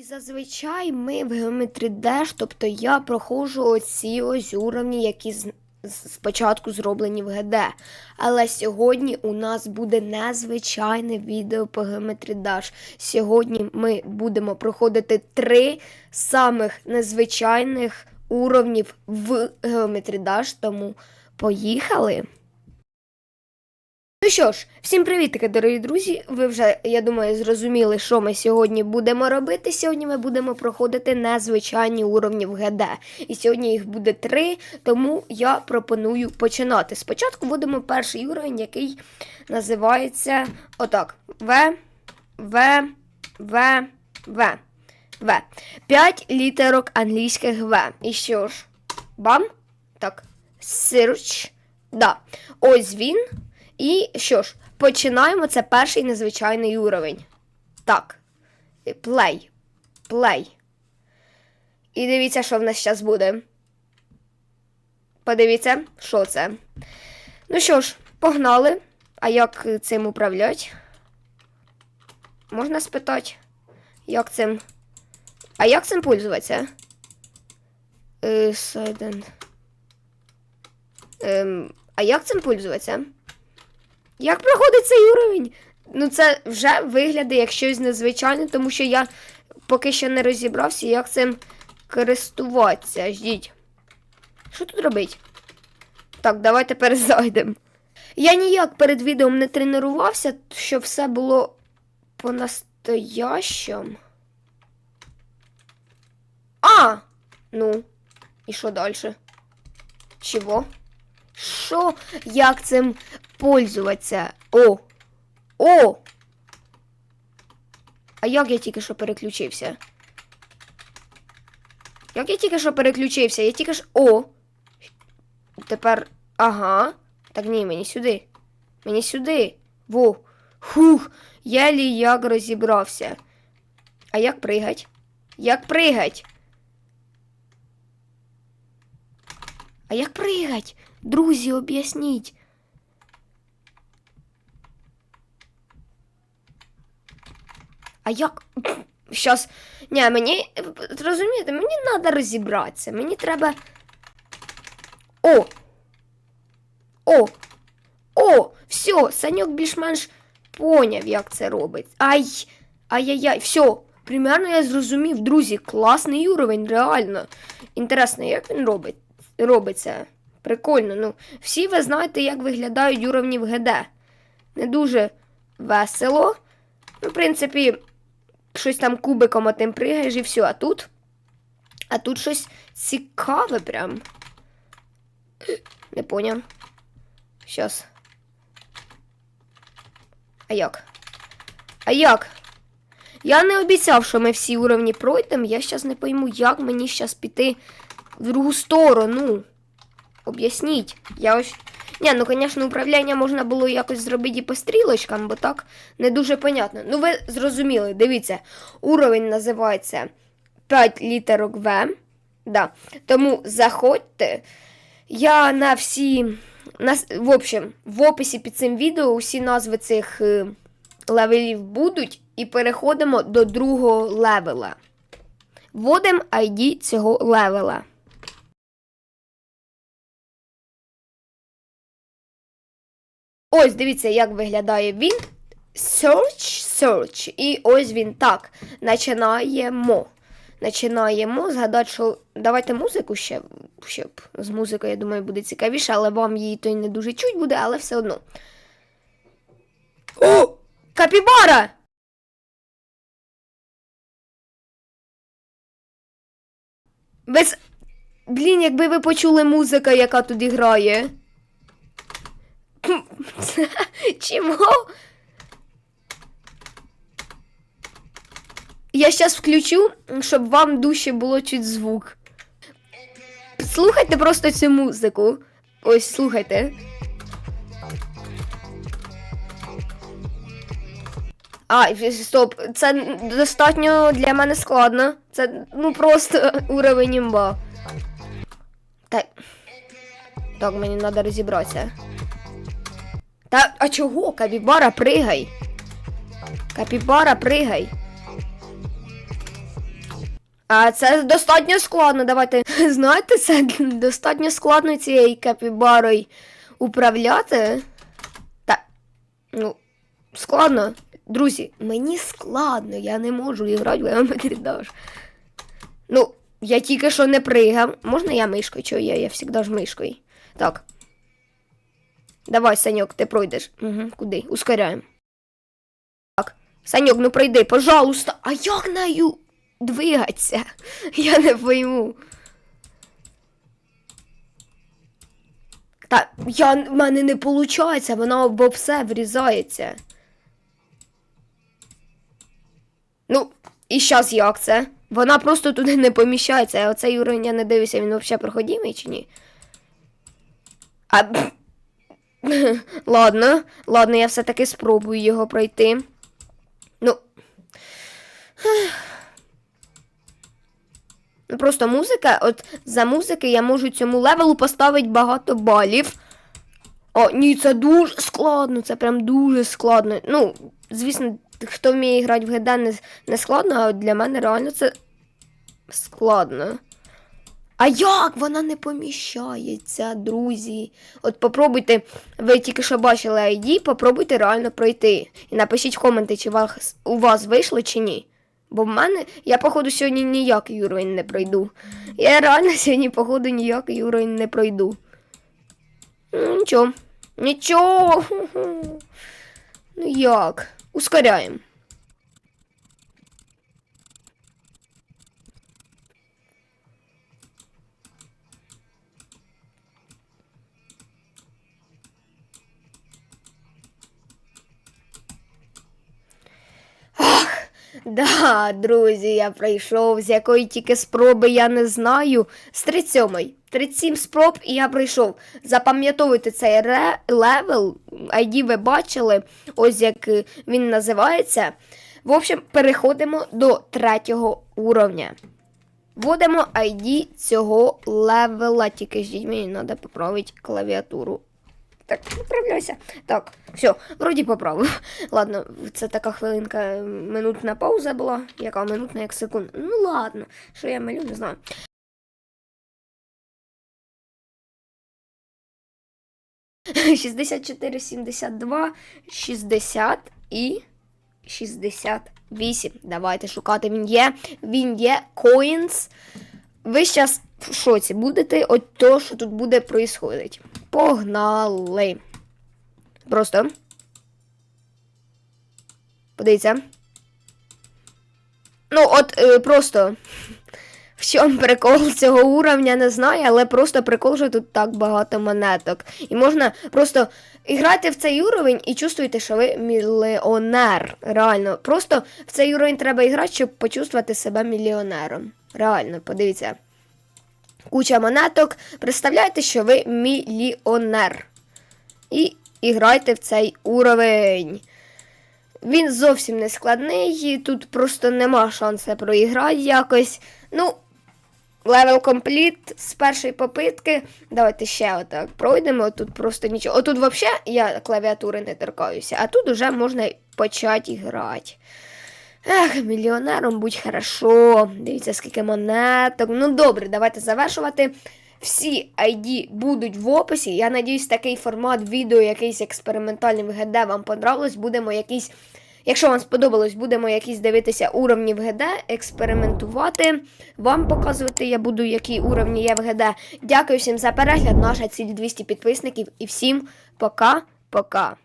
І зазвичай ми в Geometry Dash, тобто я проходжу оці ось уровні, які спочатку зроблені в ГД. Але сьогодні у нас буде незвичайне відео по Geometry Dash. Сьогодні ми будемо проходити три самих незвичайних уровнів в Geometry Dash, тому поїхали! Ну що ж, всім привітки, дорогі друзі. Ви вже, я думаю, зрозуміли, що ми сьогодні будемо робити. Сьогодні ми будемо проходити незвичайні уровні в ГД. І сьогодні їх буде три, тому я пропоную починати. Спочатку будемо перший уровень, який називається отак: В, В, В, В. В. П'ять літерок англійських В. І що ж? Бам? Так. Search. Да. Ось він. І що ж, починаємо. Це перший незвичайний уровень. Так. Play. Play. І дивіться, що в нас зараз буде. Подивіться, що це. Ну що ж, погнали. А як цим управлять? Можна спитати? Як цим. А як цим пользуватися? Е, Silent. Ем, а як цим пользуватися? Як проходить цей уровень? Ну, це вже виглядає як щось незвичайне, тому що я поки що не розібрався, як цим користуватися. Ждіть. Що тут робить? Так, давайте перезайдемо. Я ніяк перед відео не тренувався, щоб все було по-настоящому. А! Ну, і що далі? Чого? Що? Як цим пользуватися? О! О! А як я тільки що переключився? Як я тільки що переключився? Я тільки що. О! Тепер. Ага. Так ні, мені сюди. Мені сюди. Во. Хух. Єлі як розібрався. А як пригать? Як пригать? А як пригать? Друзі, об'ясніть. А як. Щас. Ні, мені. Розумієте, мені треба розібратися. Мені треба. О! О! О! Все, Саньок більш-менш поняв, як це робить. Ай! Ай-яй-яй, все. Примерно я зрозумів, друзі, класний уровень, реально. Інтересно, як він робить? робиться? Прикольно. Ну, всі ви знаєте, як виглядають уровні в ГД. Не дуже весело. Ну, в принципі, щось там кубиком отим пригаєш і все. А тут. А тут щось цікаве прям. Не поняв. Щас. А як? А як? Я не обіцяв, що ми всі уровні пройдемо. Я зараз не пойму, як мені зараз піти в другу сторону. Об'ясніть. Я ось. Ні, ну, звісно, управління можна було якось зробити і по стрілочкам, бо так не дуже понятно. Ну, ви зрозуміли, дивіться, уровень називається 5 літерок В. Да. Тому заходьте. Я на всі. На, в общем, в описі під цим відео усі назви цих е, левелів будуть, і переходимо до другого левела. Вводимо ID цього левела. Ось дивіться, як виглядає він. Search, search. І ось він так. Начинаємо. Начинаємо. Згадати, що давайте музику ще. Щоб з музикою, я думаю, буде цікавіше, але вам її то й не дуже чуть буде, але все одно. О! Капібара! Без. Блін, якби ви почули музика, яка тут грає. Чому? Я зараз включу, щоб вам дужче було чуть звук. Слухайте просто цю музику. Ось, слухайте. А, стоп, це достатньо для мене складно. Це ну просто уровень імба. Так. Так, мені треба розібратися. Та а чого? Капібара, пригай. Капібара, пригай. А це достатньо складно. Давайте знаєте, це достатньо складно цією капібарою управляти. Та, ну, складно. Друзі, мені складно, я не можу грати в Geometry. Ну, я тільки що не пригав. Можна я мишкою? Чого я? Я завжди ж мишкою. Так. Давай, Саньок, ти пройдеш. Угу, куди? Ускоряємо. Так. Саньок, ну пройди, пожалуйста. А як нею двигатися? Я не пойму. Та я, в мене не виходить, вона об все врізається. Ну, і щас як це? Вона просто туди не поміщається, а оцей уровень я не дивлюся, він взагалі проходимий чи ні? А... ладно, ладно, я все-таки спробую його пройти. Ну. Ну, Просто музика, от за музики я можу цьому левелу поставити багато балів. О, ні, це дуже складно, це прям дуже складно. Ну, звісно, хто вміє грати в ГД не, не складно, а для мене реально це складно. А як вона не поміщається, друзі? От попробуйте, ви тільки що бачили ID, попробуйте реально пройти. І напишіть в коменти, чи вас, у вас вийшло чи ні. Бо в мене, я, походу, сьогодні ніякий уровень не пройду. Я реально сьогодні, походу, ніякий уровень не пройду. Ну, Нічого. Нічого. Ну як? Ускоряємо. Да, друзі, я пройшов, з якої тільки спроби я не знаю. З 37 37 спроб і я пройшов. Запам'ятовуйте цей ре- левел, ID ви бачили, ось як е, він називається. В общем, переходимо до третього уровня. Вводимо ID цього левела. Тільки ждіть, мені треба поправити клавіатуру. Так, поправляйся. Так, все, вроді поправив. Ладно, це така хвилинка, минутна пауза була. Яка минутна, як секунд. Ну ладно, що я малю, не знаю. Шістдесят чотири, сімдесят два, шістдесят і 68. Давайте шукати. Він є. Він є. Coins. Ви зараз в шоці будете от то, що тут буде происходить. Погнали. Просто. Подивіться. Ну, от е, просто. В чому прикол цього уровня, не знаю, але просто прикол, що тут так багато монеток. І можна просто грати в цей уровень і чувствуєте, що ви мільйонер. Реально. Просто в цей уровень треба грати, щоб почувствувати себе мільйонером. Реально, подивіться. Куча монеток. Представляєте, що ви мільйонер. І, і грайте в цей уровень. Він зовсім не складний, тут просто нема шансу проіграти якось. Ну, левел компліт з першої попитки. Давайте ще отак пройдемо. Тут просто нічого. Отут взагалі я клавіатури не торкаюся, а тут уже можна почати грати. Ех, мільйонером будь хорошо. Дивіться, скільки монеток. Ну добре, давайте завершувати. Всі ID будуть в описі. Я надіюсь, такий формат відео, якийсь експериментальний в ГД вам понравилось. Будемо якийсь. Якщо вам сподобалось, будемо якісь дивитися уровні в ГД, експериментувати. Вам показувати я буду, які уровні є в ГД. Дякую всім за перегляд. Наша ціль 200 підписників. І всім пока-пока.